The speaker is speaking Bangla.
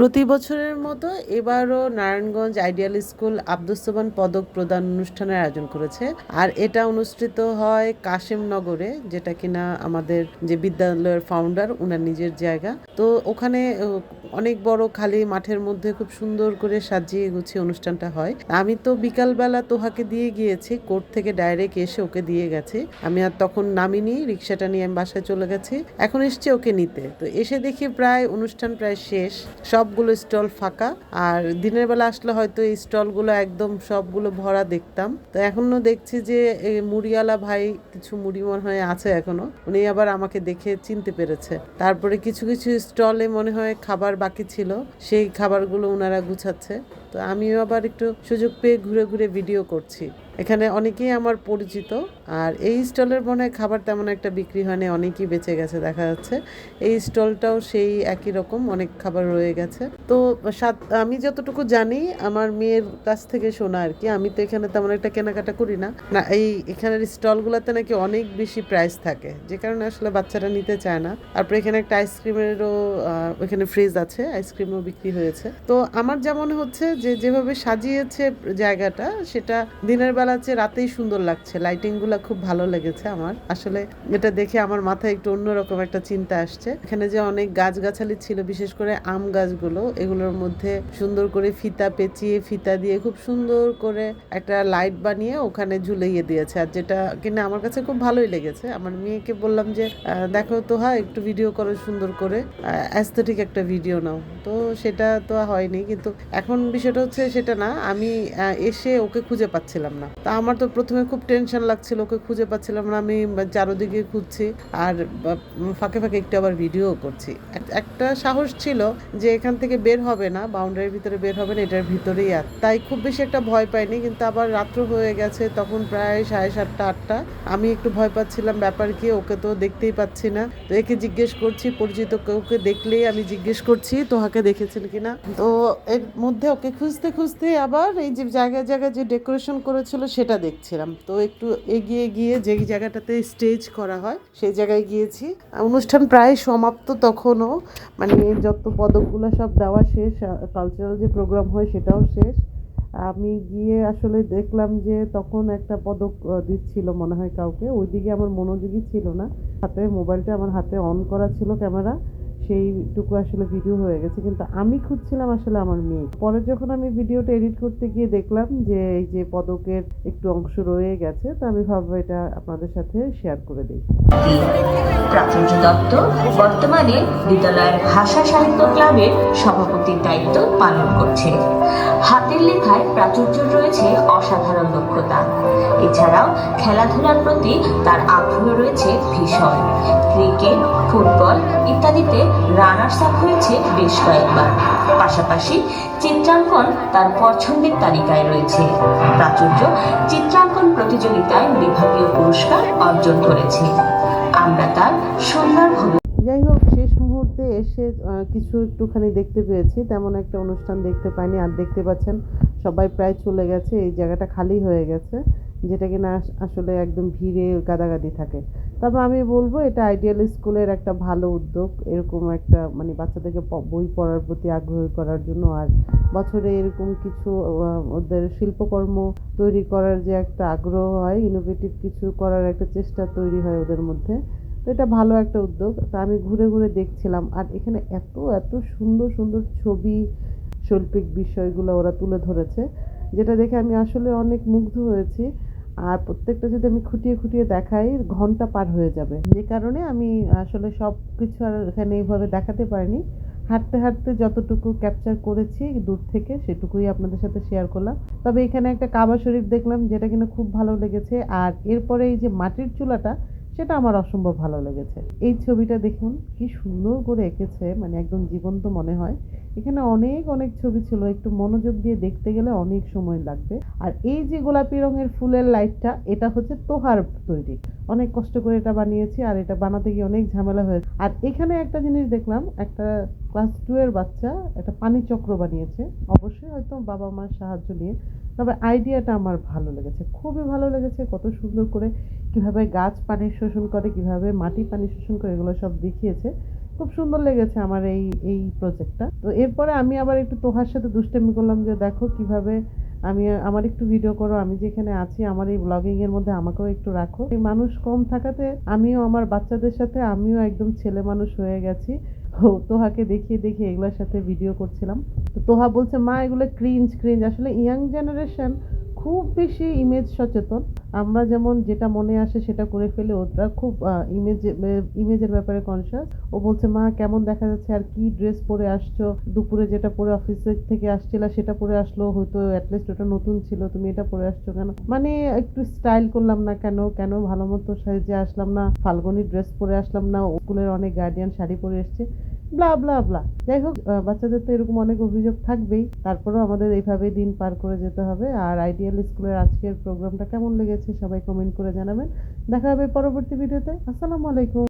প্রতি বছরের মতো এবারও নারায়ণগঞ্জ আইডিয়াল স্কুল আব্দুস সোবান পদক প্রদান অনুষ্ঠানের আয়োজন করেছে। আর এটা অনুষ্ঠিত হয় কাশেমনগরে, যেটা কিনা আমাদের যে বিদ্যালয়ের ফাউন্ডার উনার নিজের জায়গা। তো ওখানে অনেক বড় খালি মাঠের মধ্যে খুব সুন্দর করে সাজিয়ে গুছিয়ে অনুষ্ঠানটা হয়। আমি তো বিকালবেলা তোহাকে দিয়ে গিয়েছি, কোর্ট থেকে ডাইরেক্ট এসে ওকে দিয়ে গেছি। আমি আর তখন নামিনি, রিক্সাটা নিয়ে আমি বাসায় চলে গেছি। এখন এসছে ওকে নিতে। তো এসে দেখি প্রায়, অনুষ্ঠান প্রায় শেষ। সবগুলো স্টল ফাঁকা। আর দিনের বেলা আসলে হয়তো এই স্টলগুলো একদম সবগুলো ভরা দেখতাম। তো এখনও দেখছি যে এই মুড়িওয়ালা ভাই কিছু মুড়ি মনে হয় আছে এখনও উনি আবার আমাকে দেখে চিনতে পেরেছে। তারপরে কিছু কিছু স্টলে মনে হয় খাবার বাকি ছিল। সেই খাবারগুলো ওনারা গুছাচ্ছে। তো আমিও আবার একটু সুযোগ পেয়ে ঘুরে ঘুরে ভিডিও করছি। এখানে অনেকেই আমার পরিচিত, আর এই স্টলের মনে হয় খাবার তেমন একটা বিক্রি হয়নি, অনেকই বেঁচে গেছে দেখা যাচ্ছে। এই স্টলটাও সেই একই রকম, অনেক খাবার রয়ে গেছে। তো সাত, আমি যতটুকু জানি, আমার মেয়ের কাছ থেকে শোনা আর কি, আমি তো এখানে তেমন একটা কেনাকাটা করি না। না, এই এখানের স্টলগুলোতে নাকি অনেক বেশি প্রাইস থাকে, যে কারণে আসলে বাচ্চারা নিতে চায় না। তারপরে এখানে একটা আইসক্রিমেরও এখানে ফ্রিজ আছে আইসক্রিমও বিক্রি হয়েছে। তো আমার যেমন হচ্ছে যে, যেভাবে সাজিয়েছে জায়গাটা, সেটা দিনের বেলা চেয়ে রাতেই সুন্দর লাগছে। লাইটিংগুলা খুব ভালো লেগেছে আমার। আসলে এটা দেখে আমার মাথায় একটু অন্যরকম একটা চিন্তা আসছে। এখানে যে অনেক গাছগাছালি ছিল, বিশেষ করে আম গাছগুলো, এগুলোর মধ্যে সুন্দর করে ফিতা পেঁচিয়ে, ফিতা দিয়ে খুব সুন্দর করে একটা লাইট বানিয়ে ওখানে ঝুলিয়ে দিয়েছে। আর যেটা কিনা আমার কাছে খুব ভালোই লেগেছে। আমার মেয়েকে বললাম যে দেখো তো হয় একটু ভিডিও করো সুন্দর করে। অ্যাস্থেটিক একটা ভিডিও নাও। তো সেটা তো হয়নি। কিন্তু এখন বিষয়টা হচ্ছে সেটা না, আমি এসে ওকে খুঁজে পাচ্ছিলাম না। তা আমার তো প্রথমে খুব টেনশন লাগছিল, ওকে খুঁজে পাচ্ছিলাম না, আমি চারোদিকে খুঁজছি আর ফাঁকে ফাঁকে একটু আবার ভিডিও করছি। একটা সাহস ছিল যে এখান থেকে বের হবে না বাউন্ডারির ভিতরে বের হবে না, এটার ভিতরেই আর। তাই খুব বেশি একটা ভয় পাইনি, কিন্তু আবার রাত্র হয়ে গেছে, তখন প্রায় সাড়ে সাতটা, আটটা। আমি একটু ভয় পাচ্ছিলাম, ব্যাপার কি, ওকে তো দেখতেই পাচ্ছি না। তো একে জিজ্ঞেস করছি, পরিচিত কাউকে দেখলেই আমি জিজ্ঞেস করছি, তোহাকে দেখেছেন কিনা? তো এর মধ্যে ওকে খুঁজতে খুঁজতে আবার এই যে জায়গায় জায়গায় যে ডেকোরেশন করেছিল সেটা দেখছিলাম। তো একটু এগিয়ে গিয়ে যে জায়গাটাতে স্টেজ করা হয়, সেই জায়গায় গিয়েছি। অনুষ্ঠান প্রায় সমাপ্ত তখনও। মানে যত পদকগুলো সব দেওয়া শেষ কালচারাল যে প্রোগ্রাম হয় সেটাও শেষ। আমি গিয়ে আসলে দেখলাম যে তখন একটা পদক দিচ্ছিল মনে হয় কাউকে। ওইদিকে আমার মনোযোগী ছিল না। হাতে মোবাইলটা আমার হাতে অন করা ছিল ক্যামেরা। সেইটুকু আসলে ভিডিও হয়ে গেছে। কিন্তু আমি খুঁজছিলাম আসলে আমার মেয়ে। পরে যখন আমি ভিডিওটা এডিট করতে গিয়ে দেখলাম যে এই যে পদকের একটু অংশ রয়ে গেছে, তো আমি ভাববো এটা আপনাদের সাথে শেয়ার করে দিই। প্রাচুর্য দত্ত বর্তমানে বিদ্যালয়ের ভাষা সাহিত্য ক্লাবের সভাপতির দায়িত্ব পালন করছে। হাতের লেখায় প্রাচুর্যের রয়েছে অসাধারণ দক্ষতা। এছাড়াও খেলাধুলার প্রতি তার আগ্রহ রয়েছে ভীষণ। ক্রিকেট, ফুটবল ইত্যাদিতে রানার্স আপ হয়েছে বেশ কয়েকবার। পাশাপাশি চিত্রাঙ্কন তার পছন্দের তালিকায় রয়েছে। প্রাচুর্য চিত্রাঙ্কন প্রতিযোগিতায় বিভাগীয় পুরস্কার অর্জন করেছে। আমরা তার সুন্দর যাই হোক, শেষ মুহূর্তে এসে কিছু একটুখানি দেখতে পেয়েছি। তেমন একটা অনুষ্ঠান দেখতে পাইনি, আর দেখতে পাচ্ছেন সবাই প্রায় চলে গেছে। এই জায়গাটা খালি হয়ে গেছে, যেটা কিনা আসলে একদম ভিড়ে গাদাগাদি থাকে। তবে আমি বলব, এটা আইডিয়াল স্কুলের একটা ভালো উদ্যোগ। এরকম একটা মানে বাচ্চাদেরকে বই পড়ার প্রতি আগ্রহী করার জন্য। আর বছরে এরকম কিছু ওদের শিল্পকর্ম তৈরি করার যে একটা আগ্রহ হয় ইনোভেটিভ কিছু করার একটা চেষ্টা তৈরি হয় ওদের মধ্যে, তো এটা ভালো একটা উদ্যোগ। তা আমি ঘুরে ঘুরে দেখছিলাম। আর এখানে এত এত সুন্দর সুন্দর ছবি, শৈল্পিক বিষয়গুলো ওরা তুলে ধরেছে, যেটা দেখে আমি আসলে অনেক মুগ্ধ হয়েছি। আর প্রত্যেকটা যদি আমি খুঁটিয়ে খুঁটিয়ে দেখাই, ঘণ্টা পার হয়ে যাবে। যে কারণে আমি আসলে সব কিছু আর এখানে এইভাবে দেখাতে পারিনি। হাঁটতে হাঁটতে যতটুকু ক্যাপচার করেছি দূর থেকে, সেটুকুই আপনাদের সাথে শেয়ার করলাম। তবে এখানে একটা কাবা শরীফ দেখলাম, যেটা কিনা খুব ভালো লেগেছে। আর এরপরে এই যে মাটির চুলাটা সেটা আমার অসম্ভব ভালো লেগেছে। এই ছবিটা দেখুন, কি সুন্দর করে এঁকেছে মানে একদম জীবন্ত মনে হয়। এখানে অনেক অনেক ছবি ছিল, একটু মনোযোগ দিয়ে দেখতে গেলে অনেক সময় লাগবে। আর এই যে গোলাপি রঙের ফুলের লাইটটা, এটা হচ্ছে তোহার তৈরি। অনেক কষ্ট করে এটা বানিয়েছি, আর এটা বানাতে গিয়ে অনেক ঝামেলা হয়েছে। আর এখানে একটা জিনিস দেখলাম, একটা ক্লাস টু এর বাচ্চা একটা পানি চক্র বানিয়েছে। অবশ্যই হয়তো বাবা মার সাহায্য নিয়ে, তবে আইডিয়াটা আমার ভালো লেগেছে, খুবই ভালো লেগেছে, কত সুন্দর করে কীভাবে গাছ পানি শোষণ করে, কীভাবে মাটি পানি শোষণ করে, এগুলো সব দেখিয়েছে। খুব সুন্দর লেগেছে আমার এই এই প্রজেক্টটা তো এরপরে আমি আবার একটু তোহার সাথে দুষ্টামি করলাম যে, দেখো কীভাবে আমি, আমার একটু ভিডিও করো, আমি যেখানে আছি, আমার এই ব্লগিং এর মধ্যে আমাকেও একটু রাখো। এই মানুষ কম থাকাতে আমিও আমার বাচ্চাদের সাথে, আমিও একদম ছেলে মানুষ হয়ে গেছি। তোহাকে দেখিয়ে দেখিয়ে এগুলোর সাথে ভিডিও করছিলাম। তো তোহা বলছে, মা, এগুলো ক্রিঞ্জ ক্রিঞ্জ আসলে ইয়াং জেনারেশন খুব বেশি ইমেজ সচেতন। আমরা যেমন যেটা মনে আসে সেটা করে ফেলে ওরা খুব ইমেজ ইমেজের ব্যাপারে কনসিয়াস ও বলছে, মা, কেমন দেখা যাচ্ছে? আর কি ড্রেস পরে আসছো? দুপুরে যেটা পরে অফিসে থেকে আসছিলা সেটা পরে আসলো। হয়তো অ্যাটলিস্ট ওটা নতুন ছিল, তুমি এটা পরে আসছো কেন? মানে একটু স্টাইল করলাম না কেন? কেন ভালো মতো সাজে আসলাম না? ফাল্গুনি ড্রেস পরে আসলাম না? স্কুলের অনেক গার্ডিয়ান শাড়ি পরে এসছে। ব্লা ব্লা ব্লা যাই হোক বাচ্চাদের তো এরকম অনেক অভিযোগ থাকবেই। তারপরেও আমাদের এইভাবেই দিন পার করে যেতে হবে। আর আইডিয়াল স্কুলের আজকের প্রোগ্রামটা কেমন লেগেছে, সবাই কমেন্ট করে জানাবেন। দেখা হবে পরবর্তী ভিডিওতে আসসালামু আলাইকুম।